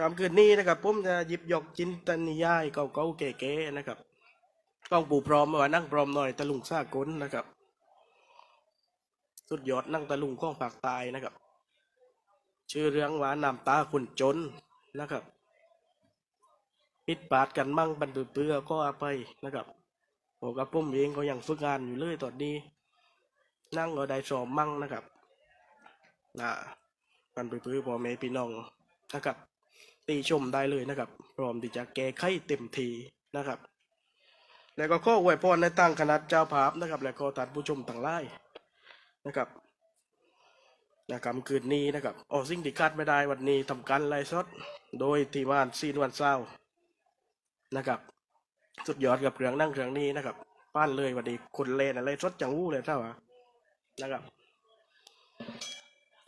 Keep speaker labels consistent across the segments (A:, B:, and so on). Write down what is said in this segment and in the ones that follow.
A: คำคืนนี้นะครับผมจะหยิบยกจินตนิยายเก่าๆเก๋ๆนะครับต้องปูพร้อมว่านั่งพร้อมหน่อยตะลุงซากลนะครับ สุดยอดนั่งตะลุงข้องภาคใตายนะครับ ชื่อเรื่องว่านำตาคนจนนะครับปิดปาดกันมั่งบันเปื้อก็อภัยนะครับผมกับผมเองก็ยังฝึกงานอยู่เลยตอนนี้ นั่งก็ได้สอบมั่งนะครับนะบันเปื้อพ่อแม่พี่น้องนะครับ ตีชมได้เลยนะครับพร้อมที่จะแก้ไขเต็มทีนะครับ แล้วก็ข้ออวยพรในตั้งคณะเจ้าภาพนะครับ และก็ตัดผู้ชมต่างไล่นะครับนะครับคืนนี้นะครับออสิ่งที่คาดไม่ได้วันนี้ทำการไลฟ์สดโดยทีมงานซีนวันเศร้านะครับสุดยอดกับเครื่องนั่งเครื่องนี้นะครับป้านเลยวันนี้คนเล่นอะไรสดจังวู้เลยเท่าะนะครับ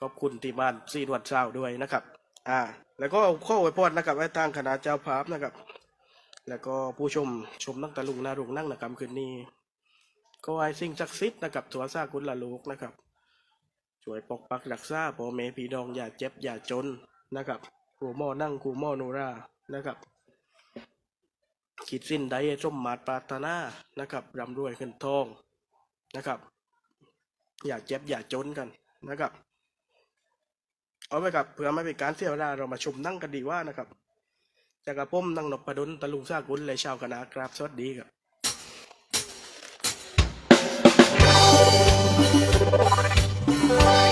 A: ขอบคุณทีมงานซีนวันเศร้าด้วยนะครับ อ่า แล้วก็ข้ออวยพรนะครับไว้ทางคณะเจ้าภาพนะครับ แล้วก็ผู้ชมชมนั่งตะลุงนารุงนั่งนะครับคืนนี้ ก็ให้สิ่งศักดิ์สิทธิ์นะครับตัวซากุลละลูกนะครับช่วยปกปักรักษาพ่อแม่พี่น้องอย่าเจ็บอย่าจนนะครับครูหม้อนั่งครูหม้อโนรานะครับขีดสิ้นใดให้สมมาตรปรารถนานะครับร่ำรวยขึ้นทองนะครับ อย่าเจ็บอย่าจนกันนะครับ เอาไว้กับเพื่อไม่เป็นการเสียเวลาเรามาชมนั่งกันดีว่านะครับจากกระผมนั่งนพดลตะลุงซากุลและชาวคณะกราบสวัสดีครับ
B: เ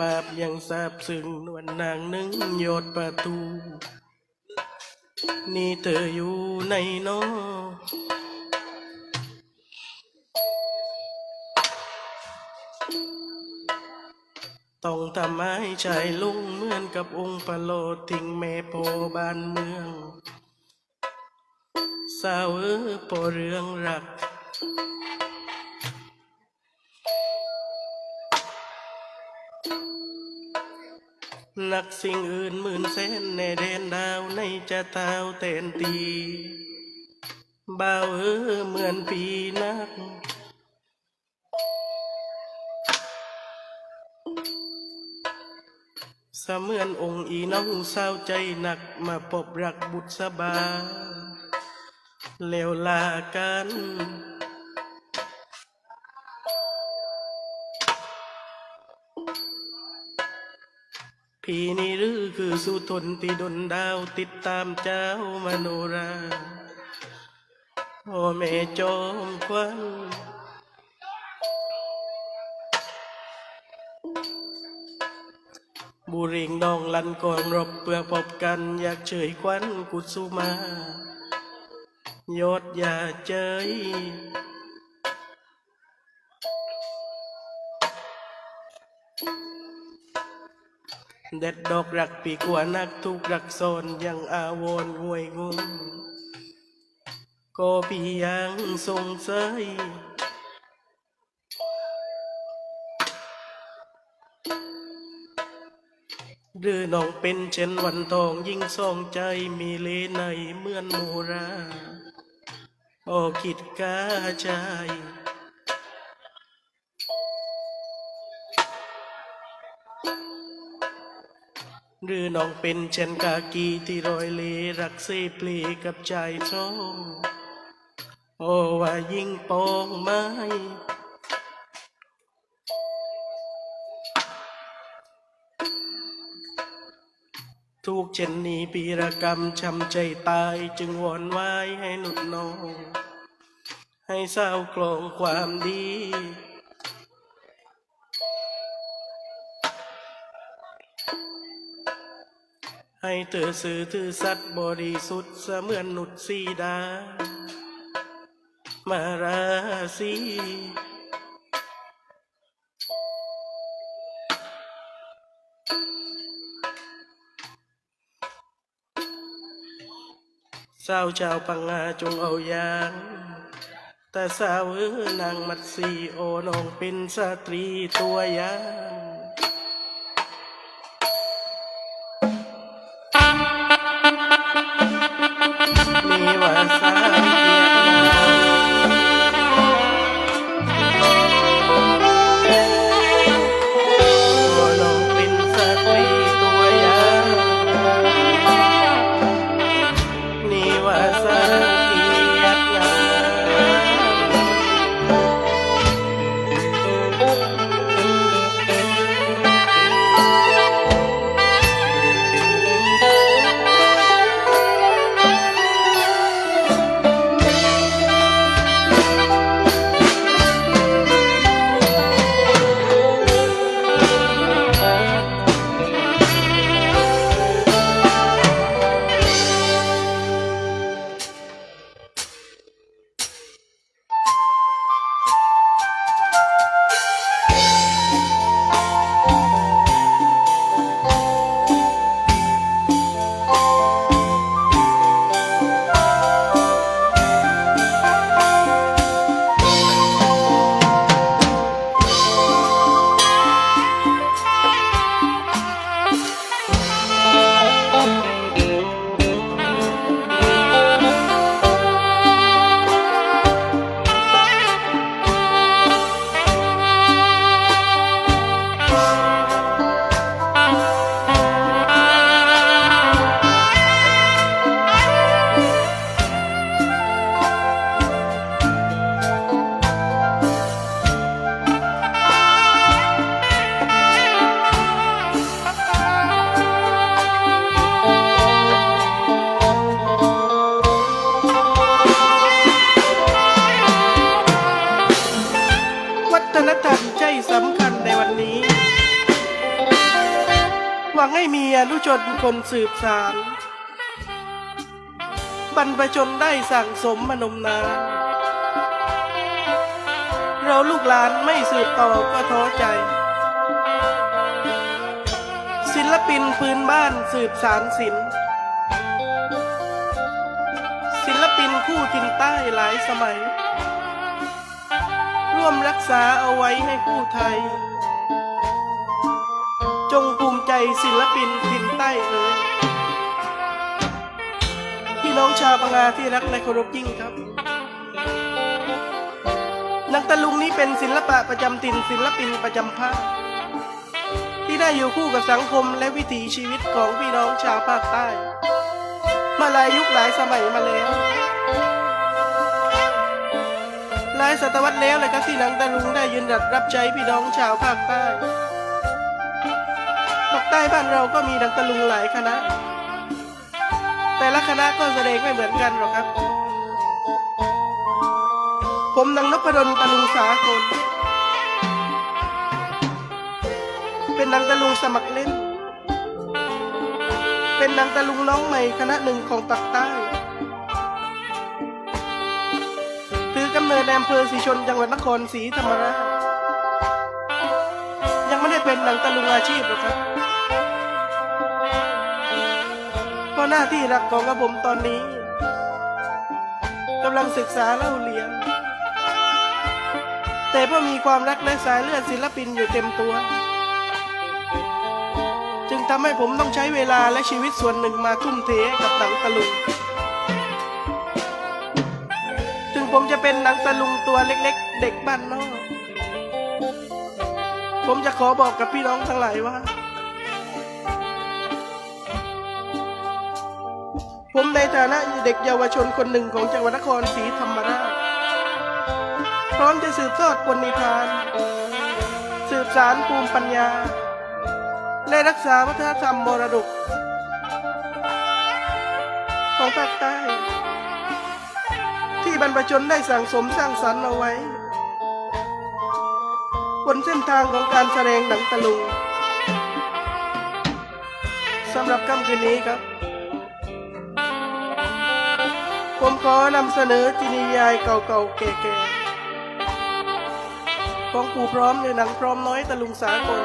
B: ก
A: นึกภาพยังทราบซึ้งนวลนางหนึ่งยอดประตู นี่เธออยู่ในนอต้องทำให้ชายลุงเหมือนกับองค์พระโลทิ้งแม่โพบ้านเมืองสาวเออพอเรื่องรัก นักสิ่งอื่นหมื่นแสนในแดนดาวในจะเท้าเต้นตีบ่าวเออเหมือนปีนักเสมือนองค์อีน้องเศร้าใจหนักมาพบรักบุษบาแล้วลากัน พี่นี่หรือคือสุทนที่ดนดาวติดตามเจ้ามโนราโอ้แม่จอมควันบุริงดองลันก่อนรบเพื่อพบกันอยากเฉยควันกุสุมายอดอย่าเจย เด็ดดอกรักปีกว่านักทุกรักโซนยังอาวรณ์งวยงงก็พี่ยังสงสัยหรือน้องเป็นเช่นวันทองยิ่งส่องใจมีเลในเหมือนโมรา โอคิดกาใจ หรือน้องเป็นเช่นกากีที่รอยเลรักเซเพลกับใจช่องโอ้ว่ายิ่งปองไม้ทุกเช่นนี้ปีรกรรมช้ำใจตายจึงวอนไว้ให้หนุดนอง ให้เศร้ากลองความดี ให้เธอสื่อถือสัตว์บริสุทธิ์เสมือนหนุดสีดา มาราศีสาวชาวปังงาจงเอาอย่างแต่สาวเออนางมัดสีโอนองเป็นสตรีตัวอย่าง มี นุชนคนสืบสาร บรรพชนได้สั่งสมมนมนาน เราลูกหลานไม่สืบต่อก็ท้อใจ ศิลปินพื้นบ้านสืบสารศิลป์ศิลปินคู่ถิ่นใต้หลายสมัย ร่วมรักษาเอาไว้ให้ผู้ไทย ศิลปินถิ่นใต้เอ๋ยพี่น้องชาวพังงาที่รักและเคารพยิ่งครับนังตะลุงนี้เป็นศิลปะประจำถิ่นศิลปินประจำภาคที่ได้อยู่คู่กับสังคมและวิถีชีวิตของพี่น้องชาวภาคใต้ มาหลายยุคหลายสมัยมาแล้วหลายศตวรรษแล้วเลยครับที่นังตะลุงได้ยืนหยัดรับใช้พี่น้องชาวภาคใต้ ต้บ้านเราก็มีหนังตะลุงหลายคณะ แต่ละคณะก็แสดงไม่เหมือนกันหรอกครับ ผมนางนพดลตะลุงสากลเป็นนางตะลุงสมัครเล่น เป็นนางตะลุงน้องใหม่คณะหนึ่งของปากใต้ถือกำเนิดในอำเภอศรีชนจังหวัดนครศรีธรรมราชางตะลุงอาชีพหรอกครับเพราะหน้าที่หลักของกระผมตอนนี้กำลังศึกษาเล่าเรียน แต่เพราะมีความรักและสายเลือดศิลปินอยู่เต็มตัว จึงทำให้ผมต้องใช้เวลาและชีวิตส่วนหนึ่งมาทุ่มเทกับหนังตะลุงถึงผมจะเป็นหนังตะลุงตัวเล็ก ๆ เด็กบ้านนอก ผมจะขอบอกกับพี่น้องทั้งหลายว่า ผมในฐานะเด็กเยาวชนคนหนึ่งของจังหวัดนครศรีธรรมราช พร้อมจะสืบทอดปณิธาน สืบสารภูมิปัญญา และรักษาวัฒนธรรมมรดก ของภาคใต้ ที่บรรพชนได้สั่งสมสร้างสรรค์เอาไว้ นเส้นทางของการแสดงหนังตะลุงสำหรับค่ำคืนนี้ครับ ผมขอนำเสนอจินิยายเก่าๆแก่ๆของปู่พร้อมในหนังพร้อมน้อยตะลุงสากล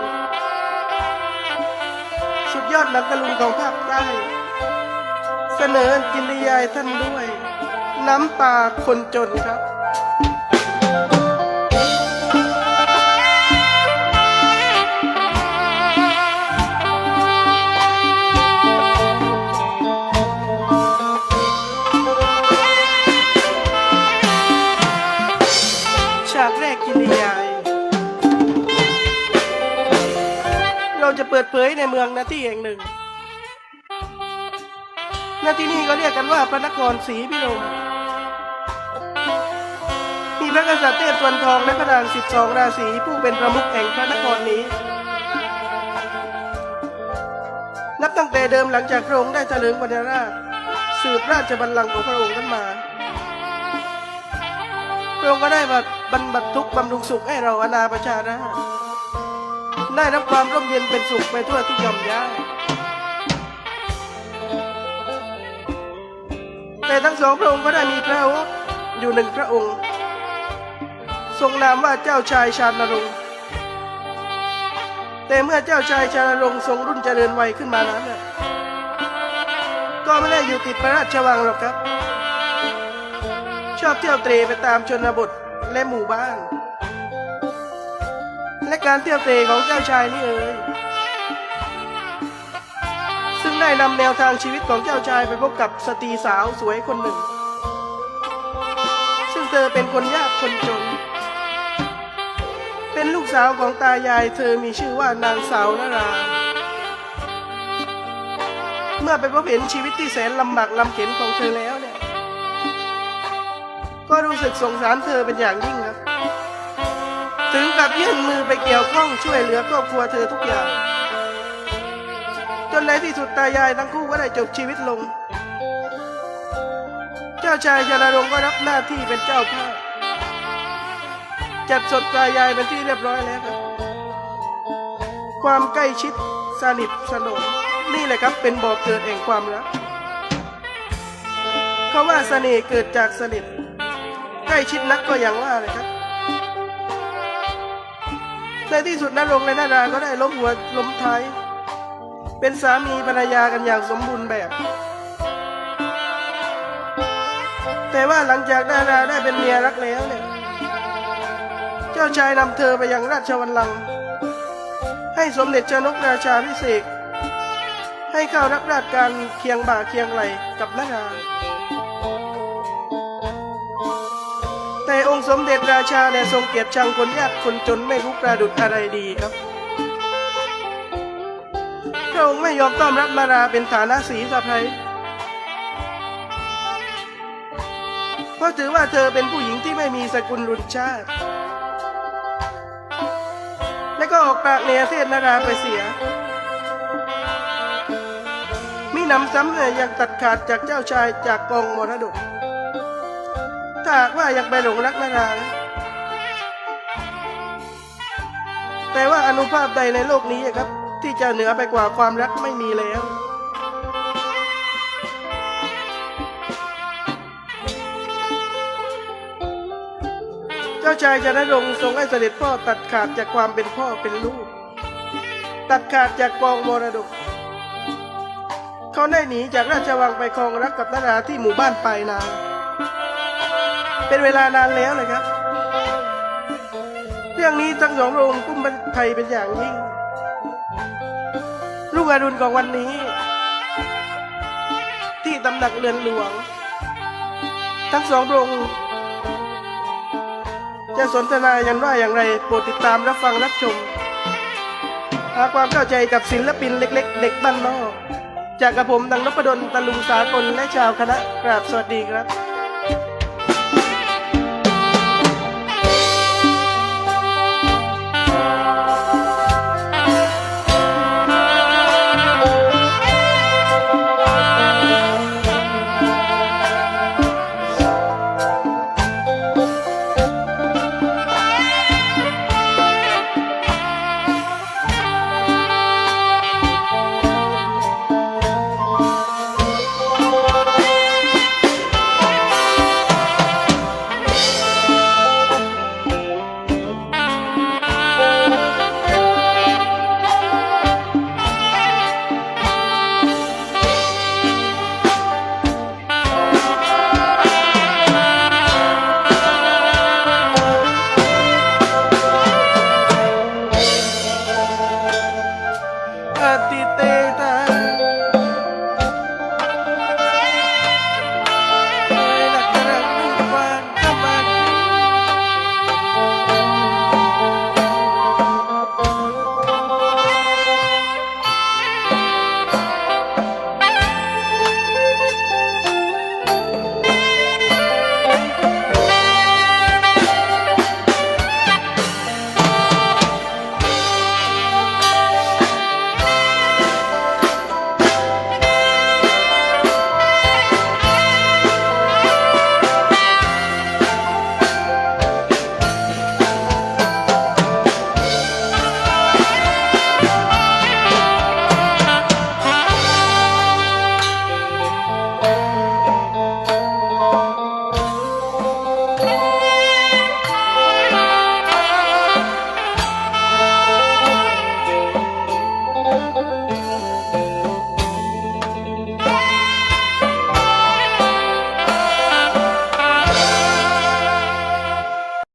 A: สุดยอดหนังตะลุงของภาคใต้เสนอจินิยายท่านด้วย น้ำตาคนจนครับ เปิดเผยในเมืองนาที่แห่งหนึ่งนาที่นี่ก็เรียกกันว่าพระนครศรีพิรมมีพระกษัตริย์เทพสวนทองและพระนางสิบสองราศีผู้เป็นประมุขแห่งพระนครนี้ นับตั้งแต่เดิมหลังจากพระองค์ได้เถลิงบรรณาราชสืบราชบัลลังก์ของพระองค์นั้นมาพระองค์ก็ได้มาบรรบัดทุกข์บำรุงสุขให้เราอนาประชาราษฎร์ ได้รับความร่มเย็นเป็นสุขไปทั่วทุกย่อมย่าแต่ทั้งสองพระองค์ก็ได้มีพระโอษฐ์อยู่หนึ่งพระองค์ ทรงนามว่าเจ้าชายชาญรงค์แต่เมื่อเจ้าชายชาญรงค์ทรงรุ่นเจริญวัยขึ้นมานั้นน่ะก็ไม่ได้อยู่ติดพระราชวังหรอกครับ ชอบเที่ยวเตรไปตามชนบทและหมู่บ้าน และการเที่ยวเตรของเจ้าชายนี่เอ่ยซึ่งได้นำแนวทางชีวิตของเจ้าชายไปพบกับสตรีสาวสวยคนหนึ่ง ซึ่งเธอเป็นคนยากคนจน เป็นลูกสาวของตายายเธอมีชื่อว่านางสาวนรา เมื่อไปพบเห็นชีวิตที่แสนลำบากลำเข็นของเธอแล้วเนี่ย ก็รู้สึกสงสารเธอเป็นอย่างยิ่งครับ ถึงกับยื่นมือไปเกี่ยวข้องช่วยเหลือครอบครัวเธอทุกอย่าง จนในที่สุดตายายทั้งคู่ก็ได้จบชีวิตลง เจ้าชายชนารงก็รับหน้าที่เป็นเจ้าภาพจัดสดตายายเป็นที่เรียบร้อยแล้วครับ ความใกล้ชิดสนิทสนมนี่แหละครับเป็นบ่อเกิดแห่งความรักเขาว่าเสน่ห์เกิดจากสนิทใกล้ชิดนักก็อย่างว่าเลยครับ ในที่สุดนรงค์และนาดาก็ได้ล้มหัวล้มท้าย เป็นสามีภรรยากันอย่างสมบูรณ์แบบ แต่ว่าหลังจากดาราได้เป็นเมียรักแล้วเนี่ยเจ้าชายนำเธอไปยังราชวัลลังก์ให้สมเด็จเจ้านกราชาพิเศษให้เข้ารับราชการเคียงบ่าเคียงไหลกับนาดา องค์สมเด็จราชาเนี่ยทรงเกียดชังคนยากคนจนไม่รู้ประดุดอะไรดีครับพระองค์ไม่ยอมต้อนรับมาราเป็นฐานะสีสะใภ้เพราะถือว่าเธอเป็นผู้หญิงที่ไม่มีสกุลรุนชาติ และก็ออกปากเนรเทศนาราไปเสีย มีนำซ้ำเนี่ยยังตัดขาดจากเจ้าชายจากกองมรดก ถ้าหากว่ายังไปหลงรักนาราแต่ว่าอนุภาพใดในโลกนี้ครับ ที่จะเหนือไปกว่าความรักไม่มีแล้วเจ้าชายจะนรงทรงให้เสด็จพ่อตัดขาดจากความเป็นพ่อเป็นลูก ตัดขาดจากกองมรดก เขาได้หนีจากราชวังไปครองรักกับนาราที่หมู่บ้านปลายนา เป็นเวลานานแล้วเลยครับ เรื่องนี้ทั้งสองพระองค์กุ้มเป็นภัยเป็นอย่างยิ่งลูกอรุณของวันนี้ ที่ตำหนักเรือนหลวง ทั้งสองพระองค์จะสนทนากันว่าอย่างไรโปรดติดตามรับฟังรับชมหาความเข้าใจกับศิลปินเล็ก ๆ เด็กบ้านนอก จากกระผมดังนพดลตะลุงสากลและชาวคณะกราบสวัสดีครับ